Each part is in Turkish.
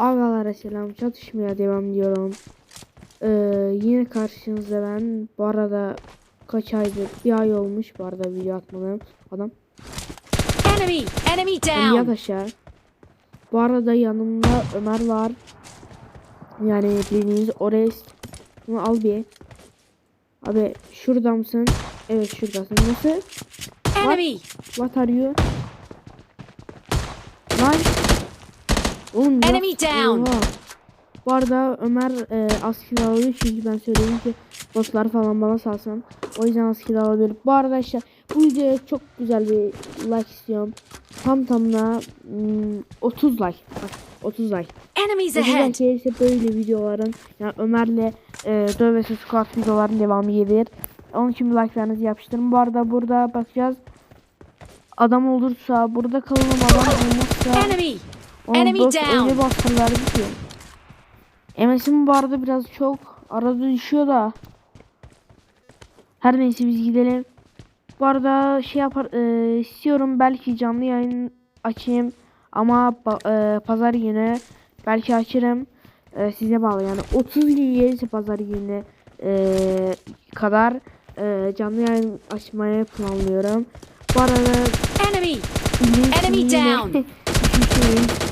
Ağalara selam çatışmaya devam diyorum. Ee, yine karşınızda ben bu arada kaç aydır bir ay olmuş bu arada video atmadığım adam. Enemy! Enemy Yat down! aşağı. Bu arada yanımda Ömer var. Yani bildiğiniz Orest. Bunu al bir. Abi şurada mısın? Evet şuradasın. Nasıl? Enemy! What are you? Lan. Oğlum Enemy ya- down. Oha. Bu arada Ömer e, askeri alıyor çünkü ben söyledim ki bosslar falan bana salsın. O yüzden askeri alabilir. Bu arada arkadaşlar bu videoya çok güzel bir like istiyorum. Tam tamına hmm, 30 like. Bak 30 like. Enemies 30 ahead! gelirse böyle videoların yani Ömer'le e, Döv vs Squad videoların devamı gelir. Onun için like'larınızı yapıştırın. Bu arada burada bakacağız. Adam olursa burada kalalım adam olmazsa Enemy! Enemy boss down. öyle baskı verdi ki. MS'im arada biraz çok arada düşüyor da. Her neyse biz gidelim. Bu arada şey yapar e, istiyorum belki canlı yayın açayım ama e, pazar günü belki açarım. E, size bağlı yani 30 gün gelirse pazar günü e, kadar e, canlı yayın açmayı planlıyorum. Bu arada Enemy! Enemy down.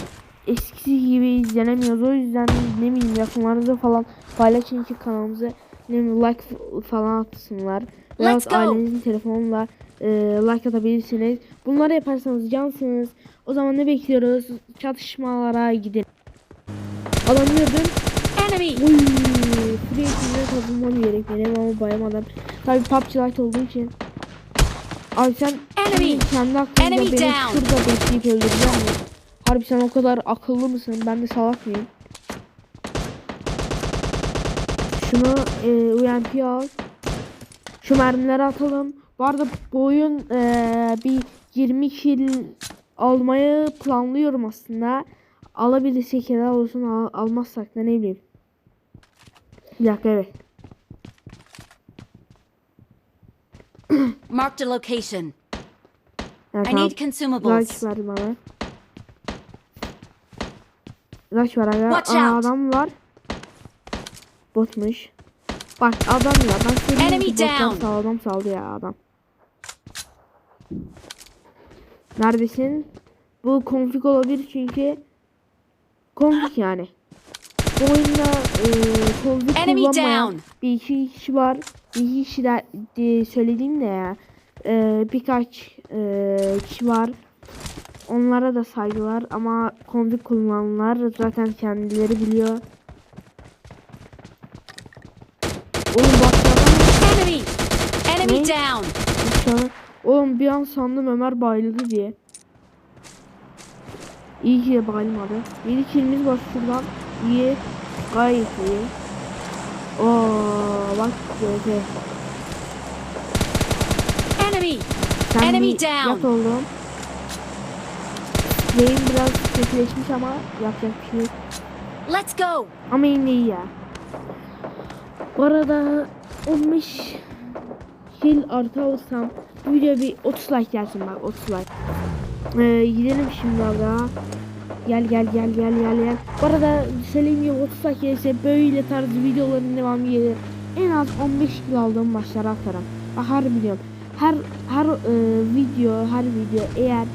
Eskisi gibi izlenemiyoruz. O yüzden ne bileyim yakınlarınızda falan paylaşın ki kanalımızı ne bileyim like falan atsınlar. Veyahut ailenizin telefonuyla e, like atabilirsiniz. Bunları yaparsanız cansınız. O zaman ne bekliyoruz? Çatışmalara gidelim. Adam gördüm. Enemy! Free kazanmam gerek benim ama bayamadım. Tabi PUBG Lite olduğu için. Abi sen Enemy! kendi aklında Enemy beni down! şurada bekleyip öldürecek misin? Harbi sen o kadar akıllı mısın? Ben de salak mıyım? Şunu e, UMP al. Şu mermileri atalım. Bu arada bu oyun e, bir 20 kill almayı planlıyorum aslında. Alabilirsek helal olsun al, almazsak da ne bileyim. Bir dakika evet. Marked a location. I need consumables. Laç var aga. Aa, adam var. Botmuş. Bak adam ya ben Enemy ki botlar sağlam saldı ya adam. Neredesin? Bu konfig olabilir çünkü konfig yani. Bu oyunda e, Enemy kullanmayan bir iki kişi var. Bir iki kişi de, de söylediğim de ya. E, birkaç e, kişi var. Onlara da saygılar ama konfig kullananlar zaten kendileri biliyor. Oğlum bak Enemy! Enemy Ne? down! Aşağı. Oğlum bir an sandım Ömer bayıldı diye. İyi ki de bayılmadı. 7 kilimiz var şuradan. İyi. Gayet iyi. Oo bak böyle. Enemy! Sen Enemy down. yat oğlum. Benim biraz kötüleşmiş ama yapacak bir şey yok. Let's go! Ama yine iyi ya. Bu arada 15 kill artı alırsam bu video bir 30 like gelsin bak 30 like. Ee, gidelim şimdi aga. Gel gel gel gel gel gel. Bu arada söyleyeyim gibi 30 like gelirse böyle tarz videoların devamı gelir. En az 15 kill aldığım maçlara atarım. Bak harbi diyorum. Her her e, video her video eğer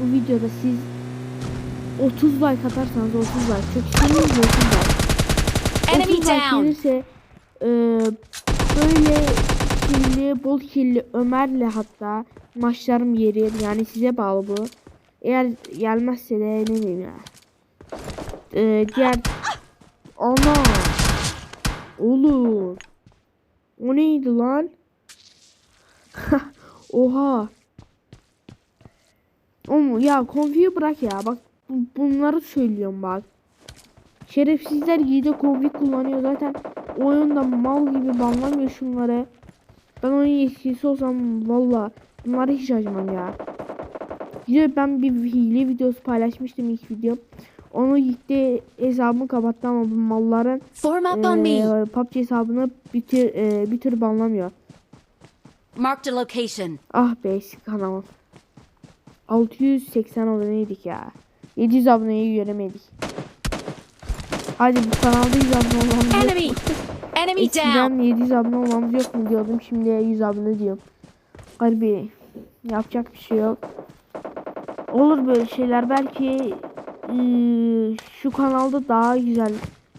bu videoda siz 30 like atarsanız 30 like çok isterseniz 30 like. Enemy 30 like gelirse e, böyle kirli, bol kirli Ömer'le hatta maçlarım gelir. Yani size bağlı bu. Eğer gelmezse de ne bileyim ya. E, diğer Ana Oğlum O neydi lan? Oha Oğlum ya konfiyi bırak ya bak bunları söylüyorum bak. Şerefsizler giyde konfi kullanıyor zaten oyunda mal gibi banlamıyor şunları. Ben oyun yetkisi olsam valla bunları hiç acımam ya. Bir ben bir hile videosu paylaşmıştım ilk video. Onu gitti hesabımı kapattı ama bu malların Form up on me! eee PUBG hesabını bir tür, eee, bir tür banlamıyor. Marked a location. Ah be eski kanalım. 680 aboneydik ya. 700 aboneyi göremedik. Hadi bu kanalda 100 abone olmamız yok Enemy! mu? Enemy down! Eskiden 700 abone olmamız yok mu diyordum. Şimdi 100 abone diyorum. Harbi yapacak bir şey yok. Olur böyle şeyler. Belki ıı, şu kanalda daha güzel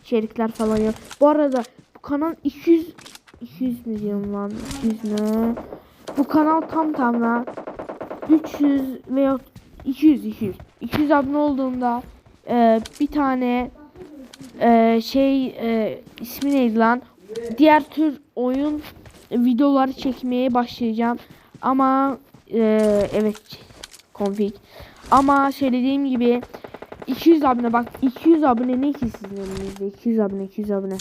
içerikler falan yok. Bu arada bu kanal 200 200 mi diyorum lan? 200 mü? Bu kanal tam tamına 300 veya 200 200 200 abone olduğunda e, bir tane e, şey e, ismi neydi lan? Diğer tür oyun videoları çekmeye başlayacağım. Ama e, evet config. Ama söylediğim gibi 200 abone bak 200 abone ne ki sizin elinizde 200 abone 200 abone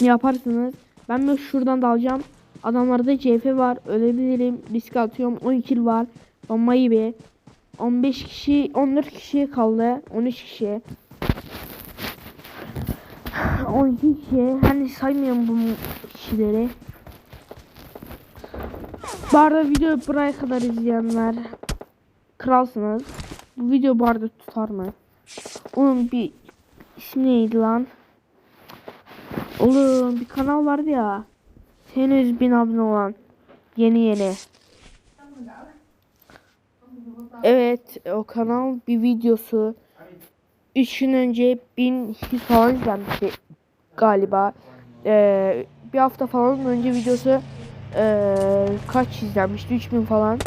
yaparsınız. Ben böyle şuradan dalacağım. Adamlarda CF var. Ölebilirim. Risk atıyorum. 10 kill var. Bomba gibi. 15 kişi 14 kişi kaldı. 13 kişi. 12 kişi. Hani saymıyorum bu kişileri. Bu arada video buraya kadar izleyenler kralsınız. Bu video bu arada tutar mı? Onun bir ismi neydi lan? Oğlum bir kanal vardı ya. Henüz bin abone olan. Yeni yeni. Evet o kanal bir videosu 3 gün önce 1000 falan izlenmişti galiba. Ee, bir hafta falan önce videosu ee, kaç izlenmişti 3000 falan.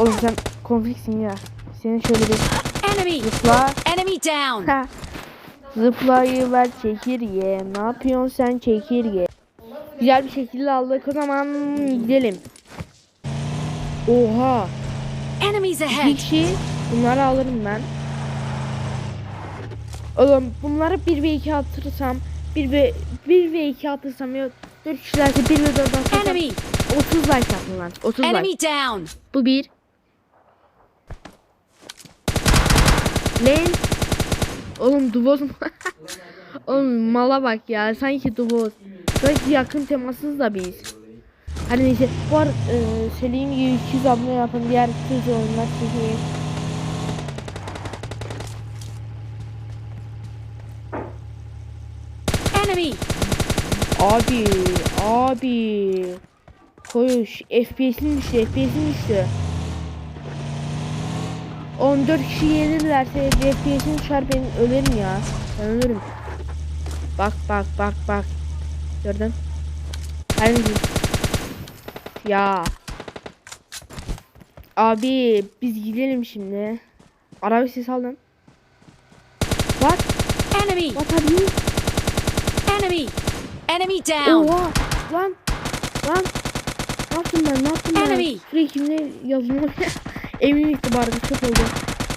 Oğlum sen konfliksin ya. Senin şöyle bir Enemy! zıpla. Enemy down! Ha. Zıplayıver çekirge. Ne yapıyorsun sen çekirge? Güzel bir şekilde aldık o zaman gidelim. Oha. Enemies ahead! bunları alırım ben. Oğlum bunları 1 ve 2 atırsam 1 ve 1 ve 2 atırsam yok 4 kişilerse 1 ve 4 atırsam Enemy! 30 like atın lan 30 like. Enemy down! Bu bir. Lan. Oğlum duvoz mu? Oğlum mala bak ya sanki duvoz. Sanki yakın temasız da biz. Hadi neyse bu arada e, söyleyeyim gibi 200 abone yapın diğer tüm oyunlar çekeyim. Enemy! Abi abi. Koş FPS'in düştü FPS'in düştü. 14 kişi yenirlerse FPS'in düşer ben ölürüm ya. Ben ölürüm. Bak bak bak bak. Gördün? Hani ya. Abi biz gidelim şimdi. Araba ses aldım. What? Enemy! What are you? Enemy! Enemy down! Oha lan lan ne yaptım ben ne yaptım ben Enemy. Şuraya kimle yazılmış Emin itibarı çok oldu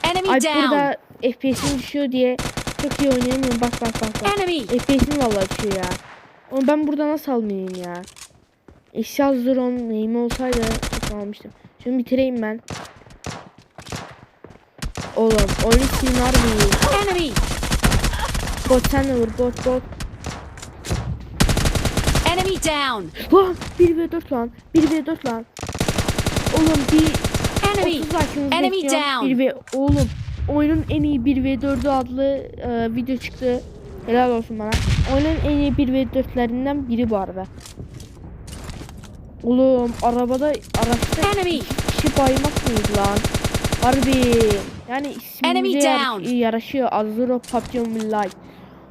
Enemy Ay down! burada FPS'im düşüyor diye çok iyi oynayamıyorum bak bak bak bak Enemy! FPS'im vallahi düşüyor ya Onu ben burada nasıl almayayım ya Dur onun neyim olsaydı almıştım Şunu bitireyim ben Oğlum oyun mı? Enemy! Bot sen de vur bot bot Enemy down! Lan 1 ve 4 lan 1 ve 4 lan Oğlum bir Enemy! 30 like'ınızı Enemy down. 1 ve oğlum oyunun en iyi 1 ve 4'ü adlı e, video çıktı. Helal olsun bana. Oyunun en iyi 1 ve 4'lerinden biri bu arada. Oğlum arabada araçta Enemy! kişi baymak mıydı lan? Harbi. Yani ismimize yar- yaraşıyor. Azuro PUBG Mobile.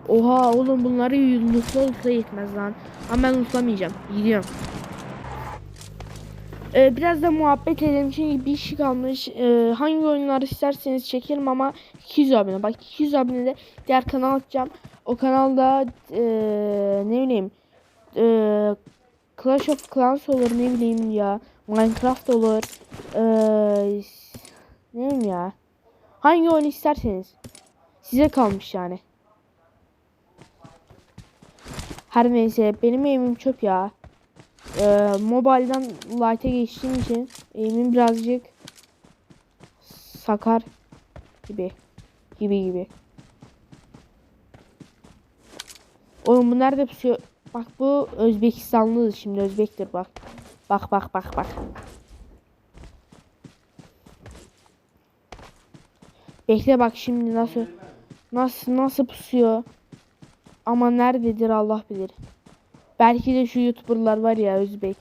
Oha oğlum bunları lootla lootla yetmez lan. Ama ben lootlamayacağım. Gidiyorum. Ee, biraz da muhabbet edelim çünkü bir şey kalmış. Ee, hangi oyunları isterseniz çekerim ama 200 abone. Bak 200 abone de diğer kanal açacağım. O kanalda ee, ne bileyim Clash of Clans olur ne bileyim ya. Minecraft olur. Ee, ne bileyim ya. Hangi oyun isterseniz. Size kalmış yani. Her neyse benim eğimim çöp ya. Ee, mobile'dan light'e geçtiğim için eğimim birazcık sakar gibi gibi gibi. Oğlum bu nerede pusuyor? Bak bu Özbekistanlı şimdi Özbektir bak. Bak bak bak bak. Bekle bak şimdi nasıl Nasıl nasıl pusuyor? Ama nerededir Allah bilir. Belki de şu youtuberlar var ya Özbek.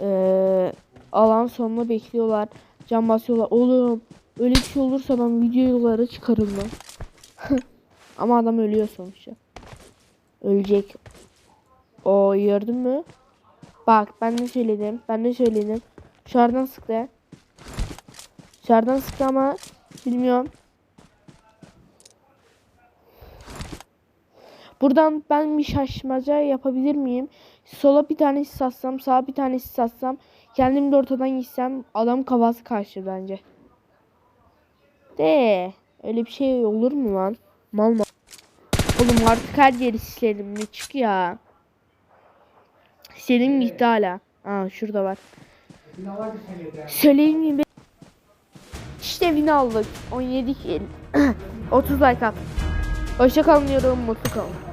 Ee, alan sonunu bekliyorlar. Can basıyorlar. Oğlum öyle bir şey olursa ben videoları çıkarım lan. Ama adam ölüyor sonuçta. Ölecek. O gördün mü? Bak ben ne söyledim? Ben ne söyledim? Dışarıdan sıktı. Dışarıdan sıktı ama bilmiyorum. Buradan ben bir şaşmaca yapabilir miyim? Sola bir tane sis atsam, sağa bir tane sis atsam, kendim de ortadan gitsem adam kafası karşı bence. De öyle bir şey olur mu lan? Mal mal. Oğlum artık her yeri sisledim ne çık ya. Senin gitti hala. Aa şurada var. Söyleyeyim mi? İşte win aldık. 17 kill. 30 like at. Hoşça kalın diyorum. Mutlu kalın.